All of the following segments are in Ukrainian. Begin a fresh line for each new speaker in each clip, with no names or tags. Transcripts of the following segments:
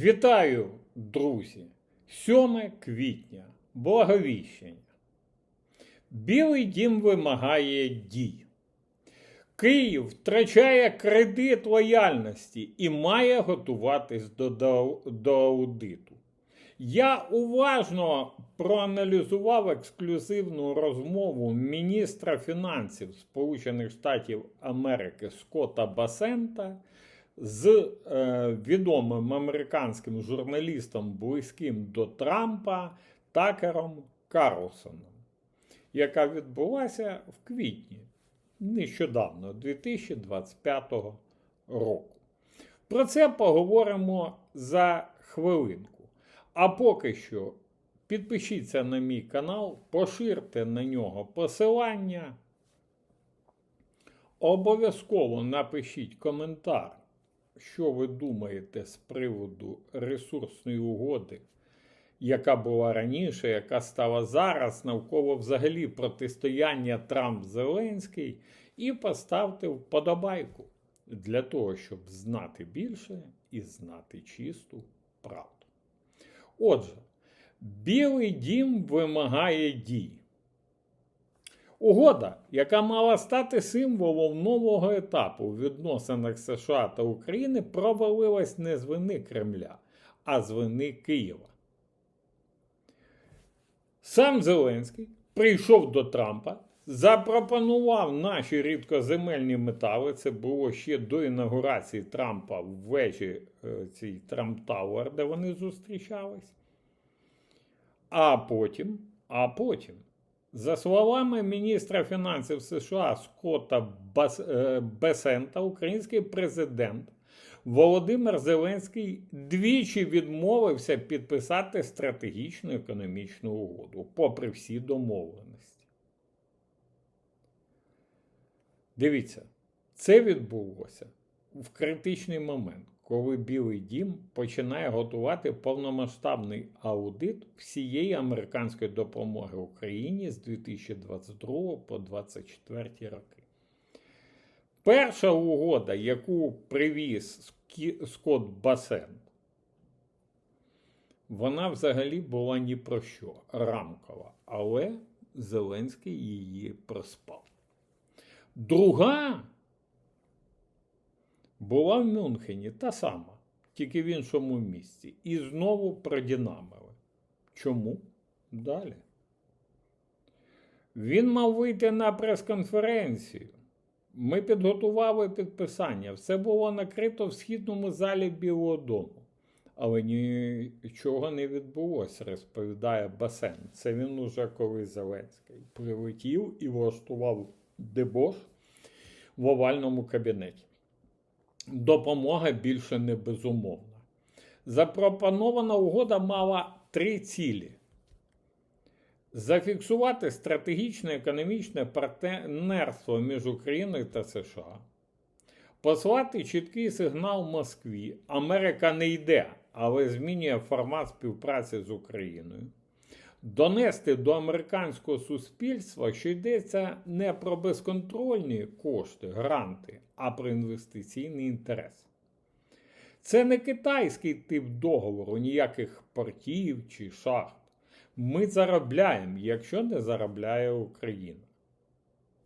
Вітаю, друзі! 7 квітня. Благовіщення. Білий дім вимагає дій. Київ втрачає кредит лояльності і має готуватись до, до, аудиту. Я уважно проаналізував ексклюзивну розмову міністра фінансів Сполучених Штатів Америки Скотта Басента з е, відомим американським журналістом, близьким до Трампа Такером Карлсоном, яка відбулася в квітні нещодавно, 2025 року. Про це поговоримо за хвилинку. А поки що підпишіться на мій канал, поширте на нього посилання. Обов'язково напишіть коментар, що ви думаєте з приводу ресурсної угоди, яка була раніше, яка стала зараз, навколо взагалі протистояння Трамп-Зеленський, і поставте вподобайку для того, щоб знати більше і знати чисту правду. Отже, Білий дім вимагає дій. Угода, яка мала стати символом нового етапу в відносинах США та України, провалилась не з вини Кремля, а з вини Києва. Сам Зеленський прийшов до Трампа, запропонував наші рідкоземельні метали. Це було ще до інаугурації Трампа в вежі е, цій Трамп Тауер, де вони зустрічались. А потім, а потім, за словами міністра фінансів США Скотта е, Бесента, український президент Володимир Зеленський двічі відмовився підписати стратегічну економічну угоду, попри всі домовленості. Дивіться, це відбулося в критичний момент, коли Білий Дім починає готувати повномасштабний аудит всієї американської допомоги Україні з 2022 по 2024 роки. Перша угода, яку привіз Скотт Басент, вона взагалі була ні про що, рамкова, але Зеленський її проспав. Друга була в Мюнхені та сама, тільки в іншому місці. І знову продінамили. Чому? Далі. Він мав вийти на прес-конференцію. Ми підготували підписання. Все було накрито в східному залі Білого Дому. Але нічого не відбулося, розповідає Басен. Це він уже коли Зеленський прилетів і влаштував дебош в овальному кабінеті. Допомога більше не безумовна. Запропонована угода мала три цілі: зафіксувати стратегічне економічне партнерство між Україною та США, послати чіткий сигнал Москві: Америка не йде, але змінює формат співпраці з Україною. Донести до американського суспільства, що йдеться не про безконтрольні кошти, гранти, а про інвестиційний інтерес. Це не китайський тип договору, ніяких портів чи шахт. Ми заробляємо, якщо не заробляє Україна.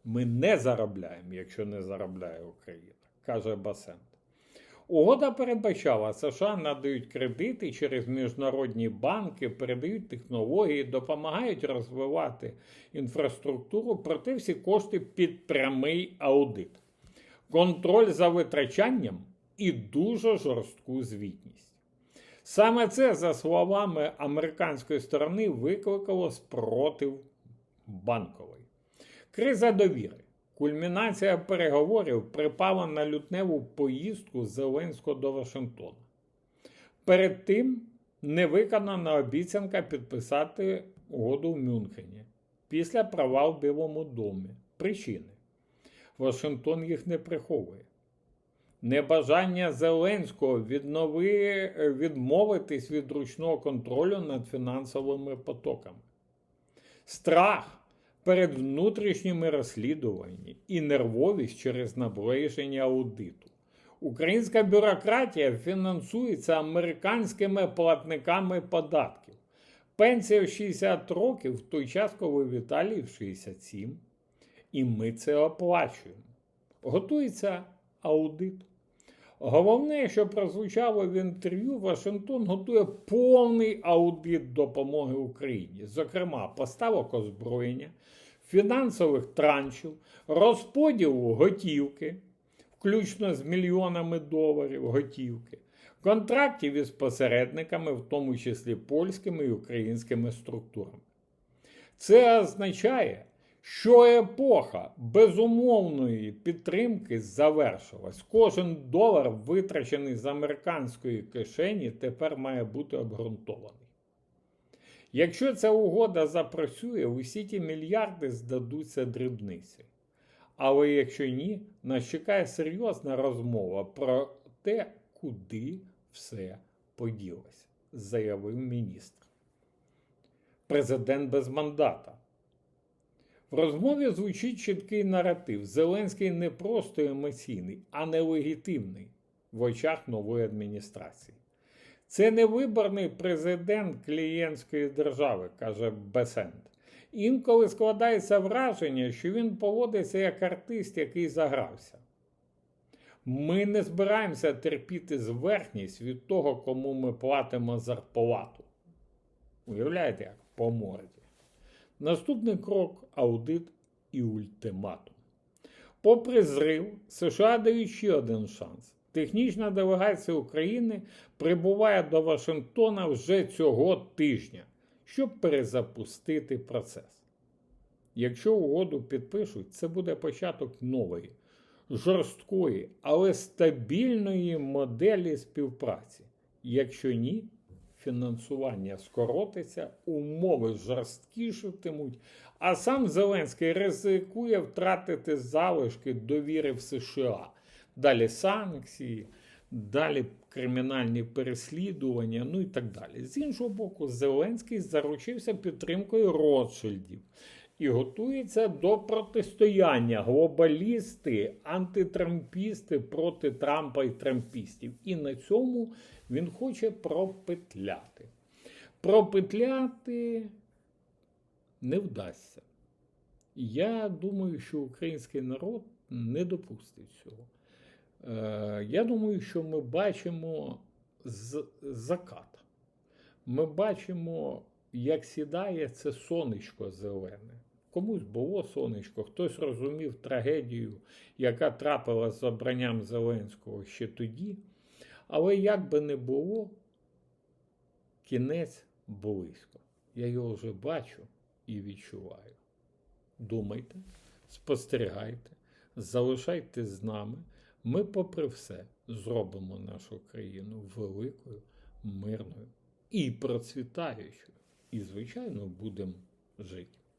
Ми не заробляємо, якщо не заробляє Україна, каже Басент. Угода передбачала, США надають кредити через міжнародні банки, передають технології, допомагають розвивати інфраструктуру, проте всі кошти під прямий аудит, контроль за витрачанням і дуже жорстку звітність. Саме це, за словами американської сторони, викликало спротив банковий. Криза довіри. Кульмінація переговорів припала на лютневу поїздку Зеленського до Вашингтона. Перед тим невиконана обіцянка підписати угоду в Мюнхені після провал в Білому домі. Причини. Вашингтон їх не приховує. Небажання Зеленського віднови, відмовитись від ручного контролю над фінансовими потоками. Страх перед внутрішніми розслідуваннями і нервовість через наближення аудиту. Українська бюрократія фінансується американськими платниками податків. Пенсія в 60 років в той час, коли в Італії в 67. І ми це оплачуємо. Готується аудит. Головне, що прозвучало в інтерв'ю, Вашингтон готує повний аудит допомоги Україні, зокрема, поставок озброєння, фінансових траншів, розподілу готівки, включно з мільйонами доларів готівки, контрактів із посередниками, в тому числі польськими і українськими структурами. Це означає, що епоха безумовної підтримки завершилась. Кожен долар, витрачений з американської кишені, тепер має бути обґрунтований. Якщо ця угода запрацює, усі ті мільярди здадуться дрібниці. Але якщо ні, нас чекає серйозна розмова про те, куди все поділося, заявив міністр. Президент без мандата. В розмові звучить чіткий наратив. Зеленський не просто емоційний, а нелегітимний в очах нової адміністрації. Це не виборний президент клієнтської держави, каже Бесент. Інколи складається враження, що він поводиться як артист, який загрався. Ми не збираємося терпіти зверхність від того, кому ми платимо зарплату. Уявляєте, як по морді. Наступний крок аудит і ультиматум. Попри зрив, США дають ще один шанс. Технічна делегація України прибуває до Вашингтона вже цього тижня, щоб перезапустити процес. Якщо угоду підпишуть, це буде початок нової, жорсткої, але стабільної моделі співпраці. Якщо ні, фінансування скоротиться, умови жорсткішатимуть, а сам Зеленський ризикує втратити залишки довіри в США. Далі санкції, далі кримінальні переслідування, ну і так далі. З іншого боку, Зеленський заручився підтримкою Ротшильдів і готується до протистояння глобалісти, антитрампісти проти Трампа і трампістів. І на цьому він хоче пропетляти. Пропетляти не вдасться. Я думаю, що український народ не допустить цього. Е, Я думаю, що ми бачимо з закат. Ми бачимо, як сідає це сонечко зелене. Комусь було сонечко, хтось розумів трагедію, яка трапилася з обранням Зеленського ще тоді. Але як би не було, кінець близько. Я його вже бачу і відчуваю. Думайте, спостерігайте, залишайтесь з нами. Ми, попри все, зробимо нашу країну великою, мирною і процвітаючою. І, звичайно, будемо жити.